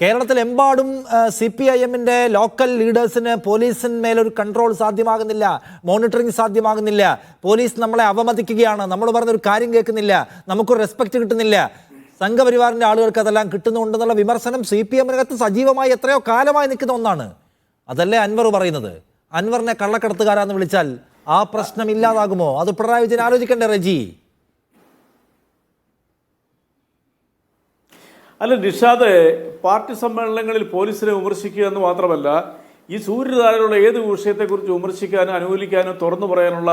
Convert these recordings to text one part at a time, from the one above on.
കേരളത്തിലെമ്പാടും C P I എമ്മിന്റെ local ലീഡേഴ്സിന് പോലീസിന്മേലൊരു കൺട്രോൾ സാധ്യമാകുന്നില്ല മോണിറ്ററിംഗ് സാധ്യമാകുന്നില്ല. പോലീസ് നമ്മളെ അവമതിക്കുകയാണ്. നമ്മൾ പറഞ്ഞൊരു കാര്യം കേൾക്കുന്നില്ല. നമുക്കൊരു റെസ്പെക്ട് കിട്ടുന്നില്ല. സംഘപരിവാറിന്റെ ആളുകൾക്ക് അതെല്ലാം കിട്ടുന്നുണ്ടെന്നുള്ള വിമർശനം സി പി എമ്മിനകത്ത് സജീവമായി എത്രയോ കാലമായി നിൽക്കുന്ന ഒന്നാണ്. അതല്ലേ അൻവർ പറയുന്നത്? അൻവറിനെ കള്ളക്കടത്തുകാരാന്ന് വിളിച്ചാൽ ആ പ്രശ്നം ഇല്ലാതാകുമോ? അത് പിണറായി വിജയൻ ആലോചിക്കണ്ടേ റജി? അല്ല നിഷാദ് പാർട്ടി സമ്മേളനങ്ങളിൽ പോലീസിനെ വിമർശിക്കുക എന്ന് മാത്രമല്ല ഈ സൂര്യധാരയിലുള്ള ഏത് വിഷയത്തെക്കുറിച്ച് വിമർശിക്കാനും അനുകൂലിക്കാനും തുറന്നു പറയാനുള്ള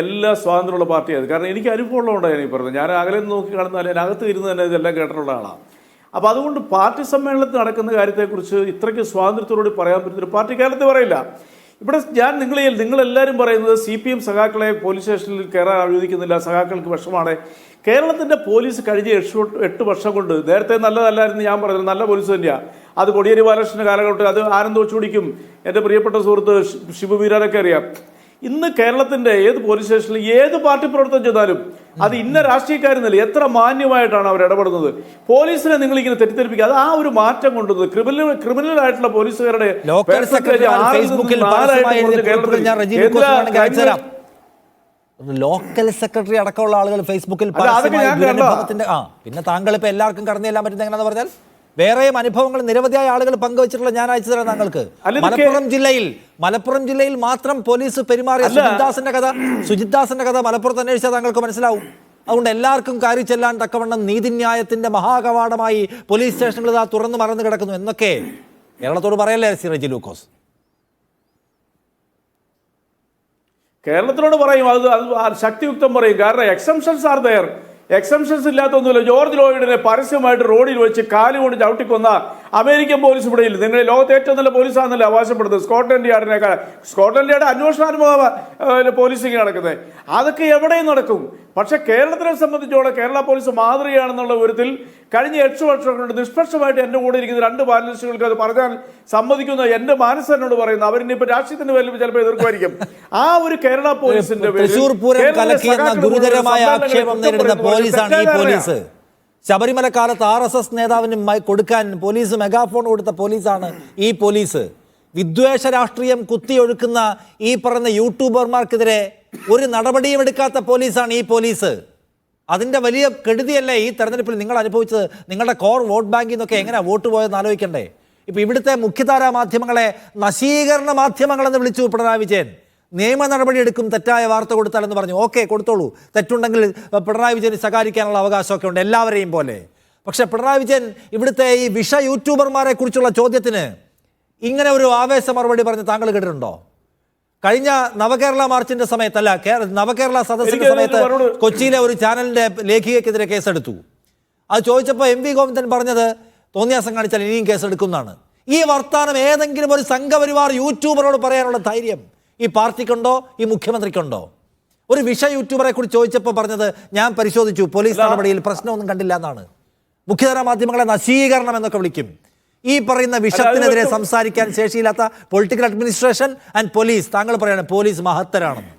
എല്ലാ സ്വാതന്ത്ര്യമുള്ള പാർട്ടിയാണ് കാരണം എനിക്ക് അനുഭവമുള്ളതുകൊണ്ടാണ് ഈ പറഞ്ഞത്. ഞാൻ അകലെ നിന്ന് നോക്കി കാണുന്ന അതിനകത്ത് ഇരുന്ന് തന്നെ ഇതെല്ലാം കേട്ടിട്ടുള്ള ആളാണ് അപ്പോൾ അതുകൊണ്ട് പാർട്ടി സമ്മേളനത്തിൽ നടക്കുന്ന കാര്യത്തെക്കുറിച്ച് ഇത്രയ്ക്ക് സ്വാതന്ത്ര്യത്തോട് പറയാൻ പറ്റുന്നൊരു പാർട്ടി കേരളത്തിൽ പറയില്ല. ഇവിടെ ഞാൻ നിങ്ങളെ നിങ്ങളെല്ലാവരും പറയുന്നത് സി പി എം സഖാക്കളെ പോലീസ് സ്റ്റേഷനിൽ കയറാൻ അനുവദിക്കുന്നില്ല സഖാക്കൾക്ക് വിഷമാണ്. കേരളത്തിന്റെ പോലീസ് കഴിഞ്ഞ എട്ട് എട്ട് വർഷം കൊണ്ട് നേരത്തെ നല്ലതല്ലായിരുന്നു ഞാൻ പറഞ്ഞത്. നല്ല പോലീസ് തന്നെയാണ് അത് കൊടിയേരി ബാലകൃഷ്ണന്റെ കാലഘട്ടത്തിൽ അത് ആനന്ദ് ഒച്ചുടിക്കും. എന്റെ പ്രിയപ്പെട്ട സുഹൃത്ത് ശി- ശിവു വീരാനൊക്കെ അറിയാം. ഇന്ന് കേരളത്തിന്റെ ഏത് പോലീസ് സ്റ്റേഷനിൽ ഏത് പാർട്ടി പ്രവർത്തനം ചെയ്താലും അത് ഇന്ന രാഷ്ട്രീയക്കാരെന്നല്ല എത്ര മാന്യമായിട്ടാണ് അവർ ഇടപെടുന്നത്. പോലീസിനെ നിങ്ങൾ ഇങ്ങനെ തെറ്റിദ്ധരിപ്പിക്കുക അത് ആ ഒരു മാറ്റം കൊണ്ടുവന്നത് ക്രിമിനൽ ക്രിമിനൽ ആയിട്ടുള്ള പോലീസുകാരുടെ ലോക്കൽ സെക്രട്ടറി അടക്കമുള്ള ആളുകൾ ഫേസ്ബുക്കിൽ പിന്നെ താങ്കൾ ഇപ്പൊ എല്ലാവർക്കും കടന്നു ചെല്ലാൻ പറ്റുന്ന എങ്ങനെയാണെന്ന് പറഞ്ഞാൽ വേറെയും അനുഭവങ്ങൾ നിരവധിയായ ആളുകൾ പങ്കുവച്ചിട്ടുള്ള ഞാൻ അയച്ചു തരാം താങ്കൾക്ക്. മലപ്പുറം ജില്ലയിൽ മലപ്പുറം ജില്ലയിൽ മാത്രം പോലീസ് പെരുമാറിയ. സുജിത്ദാസിന്റെ കഥ സുജിത്ദാസിന്റെ കഥ മലപ്പുറത്ത് അന്വേഷിച്ചാൽ താങ്കൾക്ക് മനസ്സിലാവും. അതുകൊണ്ട് എല്ലാവർക്കും കാരി ചെല്ലാൻ തക്കവണ്ണം നീതിന്യായത്തിന്റെ മഹാകവാടമായി പോലീസ് സ്റ്റേഷനുകൾ ഇതാ തുറന്നു മറന്നു കിടക്കുന്നു എന്നൊക്കെ കേരളത്തോട് പറയല്ലേ സി റജി ലൂക്കോസ്? കേരളത്തിനോട് പറയും അത് ശക്തിയുക്തം പറയും. കാരണം എക്സംഷൻസ് ആർ ദയർ എക്സംഷൻസ് ഇല്ലാത്തൊന്നുമില്ല. ജോർജ് ലോയിഡിനെ പരസ്യമായിട്ട് റോഡിൽ വെച്ച് കാലുകൊണ്ട് ചവിട്ടിക്കൊന്ന അമേരിക്കൻ പോലീസ് ഇവിടെ ഇല്ല. നിങ്ങൾ ലോകത്തെ ഏറ്റവും നല്ല പോലീസാണെന്നല്ല അവകാശപ്പെടുന്നത്? സ്കോട്ട്ലൻഡ് യാർഡിനേക്കാൾ. സ്കോട്ട്ലൻഡ് യാർഡ് അന്വേഷണാത്മക പോലീസിങ് നടക്കുന്നത്. അതൊക്കെ എവിടെയും നടക്കും. പക്ഷേ കേരളത്തിനെ സംബന്ധിച്ചോളം കേരള പോലീസ് മാതൃകയാണെന്നുള്ള വിധത്തിൽ കഴിഞ്ഞ എട്ട് വർഷം കൊണ്ട് നിഷ്പക്ഷമായിട്ട് എന്റെ കൂടെ ഇരിക്കുന്ന രണ്ട് പാനലിസ്റ്റുകൾക്ക് അത് പറഞ്ഞാൽ സമ്മതിക്കുന്ന എന്റെ മാനസനോട് എന്നോട് പറയുന്നത് അവരിനിപ്പോൾ രാഷ്ട്രീയത്തിന് പേരിൽ ചിലപ്പോൾ എതിർക്കുമായിരിക്കും. ആ ഒരു കേരള പോലീസിന്റെ തൃശൂർ പൂരം കലക്കിയെന്ന ഗുരുതരമായ ആക്ഷേപം നേരിടുന്ന പോലീസാണ് ഈ പോലീസ്. ശബരിമല കാലത്ത് ആർ എസ് എസ് നേതാവിന് കൊടുക്കാൻ പോലീസ് മെഗാഫോൺ കൊടുത്ത പോലീസാണ് ഈ പോലീസ്. വിദ്വേഷ രാഷ്ട്രീയം കുത്തിയൊഴുക്കുന്ന ഈ പറയുന്ന യൂട്യൂബർമാർക്കെതിരെ ഒരു നടപടിയും എടുക്കാത്ത പോലീസാണ് ഈ പോലീസ്. അതിന്റെ വലിയ കെടുതിയല്ലേ ഈ തെരഞ്ഞെടുപ്പിൽ നിങ്ങൾ അനുഭവിച്ചത്? നിങ്ങളുടെ കോർ വോട്ട് ബാങ്കിൽ നിന്നൊക്കെ എങ്ങനെ വോട്ട് പോയെന്ന് ആലോചിക്കണ്ടേ? ഇപ്പൊ ഇവിടുത്തെ മുഖ്യധാരാ മാധ്യമങ്ങളെ നശീകരണ മാധ്യമങ്ങളെന്ന് വിളിച്ചു പിണറായി വിജയൻ. നിയമ നടപടി എടുക്കും തെറ്റായ വാർത്ത കൊടുത്താലെന്ന് പറഞ്ഞു. ഓക്കെ കൊടുത്തോളൂ. തെറ്റുണ്ടെങ്കിൽ പിണറായി വിജയന് ശകാരിക്കാനുള്ള അവകാശമൊക്കെ ഉണ്ട് എല്ലാവരെയും പോലെ. പക്ഷെ പിണറായി വിജയൻ ഇവിടുത്തെ ഈ വിഷ യൂട്യൂബർമാരെ കുറിച്ചുള്ള ചോദ്യത്തിന് ഇങ്ങനെ ഒരു ആവേശ മറുപടി പറഞ്ഞ് താങ്കൾ കേട്ടിട്ടുണ്ടോ? കഴിഞ്ഞ നവകേരള മാർച്ചിന്റെ സമയത്തല്ല നവകേരള സദസ്സിന്റെ സമയത്ത് കൊച്ചിയിലെ ഒരു ചാനലിന്റെ ലേഖികക്കെതിരെ കേസെടുത്തു. അത് ചോദിച്ചപ്പോൾ എം വി ഗോവിന്ദൻ പറഞ്ഞത് തോന്നിയാസം കാണിച്ചാൽ ഇനിയും കേസെടുക്കുന്നതാണ് ഈ വർത്താനം ഏതെങ്കിലും ഒരു സംഘപരിവാർ യൂട്യൂബറോട് പറയാനുള്ള ധൈര്യം ഈ പാർട്ടിക്കുണ്ടോ? ഈ മുഖ്യമന്ത്രിക്കുണ്ടോ? ഒരു വിഷ യൂട്യൂബറെ കുറിച്ച് ചോദിച്ചപ്പോൾ പറഞ്ഞത് ഞാൻ പരിശോധിച്ചു പോലീസ് നടപടിയിൽ പ്രശ്നമൊന്നും കണ്ടില്ല എന്നാണ്. മുഖ്യധാര മാധ്യമങ്ങളെ നശീകരണം എന്നൊക്കെ വിളിക്കും. ഈ പറയുന്ന വിഷത്തിനെതിരെ സംസാരിക്കാൻ ശേഷിയില്ലാത്ത പൊളിറ്റിക്കൽ അഡ്മിനിസ്ട്രേഷൻ ആൻഡ് പോലീസ് താങ്കൾ പറയാണ് പോലീസ് മഹത്തരാണെന്ന്.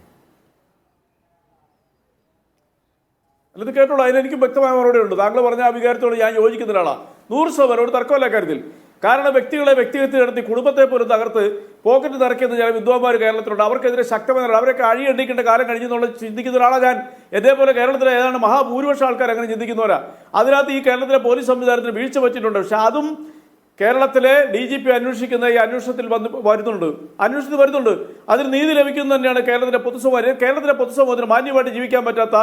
ഇത് കേട്ടോളൂ. അതിനെനിക്കും എനിക്ക് വ്യക്തമായ മറുപടി ഉണ്ട്. താങ്കൾ പറഞ്ഞ ആ വികാരത്തോട് ഞാൻ യോജിക്കുന്ന ഒരാളാണ് നൂറ് ശതമാനം ഒരു തർക്കമല്ല കാര്യത്തിൽ. കാരണം വ്യക്തികളെ വ്യക്തിഗത നടത്തി കുടുംബത്തെ പോലും തകർത്ത് പോക്കറ്റ് നിറയ്ക്കുന്ന ചില വിദ്വാന്മാർ കേരളത്തിലുണ്ട്. അവർക്കെതിരെ ശക്തമായ. അവരൊക്കെ അഴിയണ്ടിക്കേണ്ട കാലം കഴിഞ്ഞു എന്നുള്ള ചിന്തിക്കുന്ന ഒരാളാണ് ഞാൻ. ഇതേപോലെ കേരളത്തിലെ ഏതാണ്ട് മഹാഭൂരിപക്ഷം ആൾക്കാർ അങ്ങനെ ചിന്തിക്കുന്നവരാ. അതിനകത്ത് ഈ കേരളത്തിലെ പോലീസ് സംവിധാനത്തിന് വീഴ്ച പറ്റിയിട്ടുണ്ട്. പക്ഷെ അതും കേരളത്തിലെ ഡി ജി പി അന്വേഷിക്കുന്ന ഈ അന്വേഷണത്തിൽ വന്ന് വരുന്നുണ്ട്. അന്വേഷണത്തിൽ വരുന്നുണ്ട്. അതിന് നീതി ലഭിക്കുന്നത് തന്നെയാണ് കേരളത്തിലെ പൊതുസമൂഹം. കേരളത്തിലെ പൊതുസമൂഹത്തിന് മാന്യമായിട്ട് ജീവിക്കാൻ പറ്റാത്ത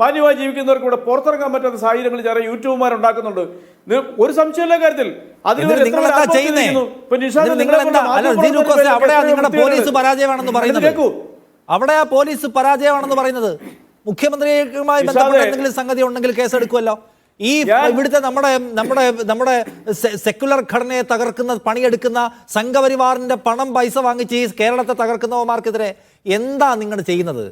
മാന്യമായി ജീവിക്കുന്നവർക്ക് ഇവിടെ പുറത്തിറങ്ങാൻ പറ്റാത്ത സാഹചര്യങ്ങൾ ചില യൂട്യൂബർമാർ ഉണ്ടാക്കുന്നുണ്ട്. ഒരു സംശയമില്ല കാര്യത്തിൽ. പരാജയമാണെന്ന് പറയുന്നത്. അവിടെയാ പോലീസ് പരാജയമാണെന്ന് പറയുന്നത്. മുഖ്യമന്ത്രിയുമായി ബന്ധപ്പെട്ട എന്തെങ്കിലും സംഗതി ഉണ്ടെങ്കിൽ കേസെടുക്കുമല്ലോ. ഈ ഇവിടുത്തെ നമ്മുടെ നമ്മുടെ നമ്മുടെ സെക്യുലർ സെക്കുലർ ഘടനയെ തകർക്കുന്ന പണിയെടുക്കുന്ന സംഘപരിവാറിന്റെ പണം പൈസ വാങ്ങിച്ച് ഈ കേരളത്തെ തകർക്കുന്നവന്മാർക്കെതിരെ എന്താ നിങ്ങൾ ചെയ്യുന്നത്?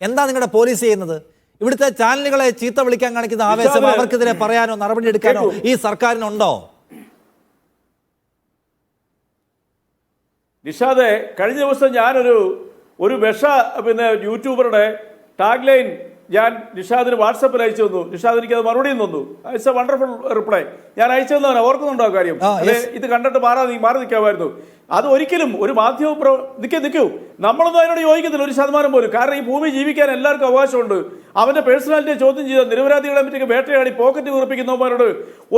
എന്താ നിങ്ങളുടെ പോലീസ് ചെയ്യുന്നത്? ഇവിടുത്തെ ചാനലുകളെ ചീത്ത വിളിക്കാൻ കാണിക്കുന്ന ആവേശം അവർക്കെതിരെ പറയാനോ നടപടി എടുക്കാനോ. ഈ സർക്കാരിനുണ്ടോ? നിഷാദെ കഴിഞ്ഞ ദിവസം ഞാനൊരു ഒരു വിഷ പിന്നെ യൂട്യൂബറുടെ ടാഗ് ലൈൻ ഞാൻ നിഷാദിന് വാട്സപ്പിൽ അയച്ചു തന്നു. നിഷാദ് എനിക്ക് അത് മറുപടിയും തന്നു. ഇറ്റ്സ് എ വണ്ടർഫുൾ റിപ്ലൈ ഞാൻ അയച്ചു തന്നവനെ ഓർക്കുന്നുണ്ടോ കാര്യം? അതെ, ഇത് കണ്ടിട്ട് മാറാ നീ മാറി നിൽക്കാമായിരുന്നു. അത് ഒരിക്കലും ഒരു മാധ്യമ പ്രവ നിൽക്കേ നിൽക്കൂ നമ്മളൊന്നും അതിനോട് യോജിക്കുന്നില്ല. ഒരു ശതമാനം പോലും. കാരണം ഈ ഭൂമി ജീവിക്കാൻ എല്ലാവർക്കും അവകാശമുണ്ട്. അവന്റെ പേഴ്സണാലിറ്റിയെ ചോദ്യം ചെയ്ത നിരപരാധികളെ പറ്റി വേട്ടയാടി പോക്കറ്റ് വീർപ്പിക്കുന്നവന്മാരോട്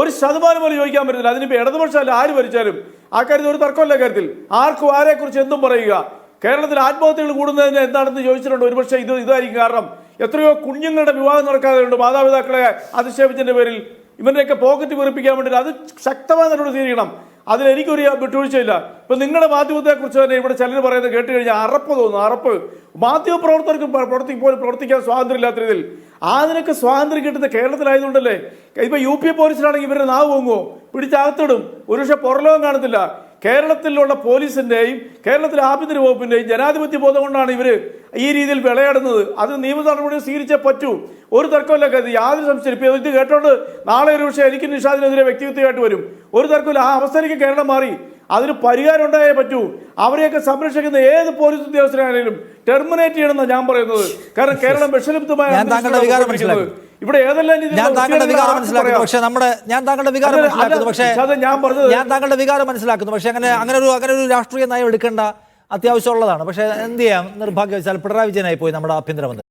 ഒരു ശതമാനം പോലും ചോദിക്കാൻ പറ്റില്ല അതിനിപ്പോൾ ഇടതുപക്ഷമല്ല ആര് ഭരിച്ചാലും. ആ കാര്യത്തിൽ ഒരു തർക്കമല്ല കാര്യത്തിൽ. ആർക്കും ആരെക്കുറിച്ച് എന്തും പറയുക. കേരളത്തിൽ ആത്മഹത്യകൾ കൂടുന്നതിന് എന്താണെന്ന് ചോദിച്ചിട്ടുണ്ട് ഒരുപക്ഷെ ഇത് ഇതായിരിക്കും കാരണം. എത്രയോ കുഞ്ഞുങ്ങളുടെ വിവാഹം നടക്കാതെയുണ്ട് മാതാപിതാക്കളെ അധിക്ഷേപത്തിന്റെ പേരിൽ ഇവരുടെയൊക്കെ പോക്കറ്റ് വീർപ്പിക്കാൻ വേണ്ടി അത് ശക്തമായി നടപടി സ്വീകരിക്കണം. അതിൽ എനിക്കൊരു വിട്ടുവീഴ്ചയില്ല ഇപ്പൊ നിങ്ങളുടെ മാധ്യമത്തെക്കുറിച്ച് തന്നെ ഇവിടെ ചിലർ പറയുന്നത് കേട്ട് കഴിഞ്ഞാൽ അറപ്പ് തോന്നുന്നു അറപ്പ്. മാധ്യമ പ്രവർത്തകർക്ക് പ്രവർത്തി പോലും പ്രവർത്തിക്കാൻ സ്വാതന്ത്ര്യം ഇല്ലാത്ത രീതിയിൽ. അതിനൊക്കെ സ്വാതന്ത്ര്യം കിട്ടുന്ന കേരളത്തിലായതുകൊണ്ടല്ലേ? ഇപ്പൊ യു പി പോലീസിലാണെങ്കിൽ ഇവരുടെ നാവ് പൊങ്ങുമോ പിടിച്ചകത്തിടും ഒരുപക്ഷെ പുറലോകം കാണത്തില്ല. കേരളത്തിലുള്ള പോലീസിന്റെയും കേരളത്തിലെ ആഭ്യന്തര വകുപ്പിന്റെയും ജനാധിപത്യ ബോധം കൊണ്ടാണ് ഇവർ ഈ രീതിയിൽ വിളയാടുന്നത്. അത് നിയമ നടപടി സ്വീകരിച്ചേ പറ്റൂ. ഒരു തർക്കമില്ല കരുതി. യാതൊരു സംശയം ഇത് കേട്ടോണ്ട് നാളെ ഒരു പക്ഷേ എനിക്ക് നിഷാദിനെതിരെ വ്യക്തിഗതമായിട്ട് വരും. ഒരു തർക്കമില്ല ആ അവസ്ഥയിലേക്ക് കേരളം മാറി. അതിന് പരിഹാരം ഉണ്ടായേ പറ്റൂ. അവരെയൊക്കെ സംരക്ഷിക്കുന്ന ഏത് പോലീസ് ഉദ്യോഗസ്ഥരാണെങ്കിലും ടെർമിനേറ്റ് ചെയ്യണമെന്നാണ് ഞാൻ പറയുന്നത്. കാരണം കേരളം വിഷലിപ്തമായ ഇവിടെ ഏതെല്ലാം ഞാൻ താങ്കളുടെ വികാരം മനസ്സിലാക്കുന്നു. പക്ഷേ നമ്മുടെ ഞാൻ താങ്കളുടെ വികാരം മനസ്സിലാക്കുന്നു. പക്ഷേ ഞാൻ താങ്കളുടെ വികാരം മനസ്സിലാക്കുന്നു. പക്ഷെ അങ്ങനെ അങ്ങനെ ഒരു അങ്ങനെ ഒരു രാഷ്ട്രീയ നയം എടുക്കേണ്ട അത്യാവശ്യമുള്ളതാണ്. പക്ഷേ എന്ത് ചെയ്യാം? നിർഭാഗ്യവശാൽ പിണറായി വിജയനായി പോയി നമ്മുടെ ആഭ്യന്തരമന്ത്രി.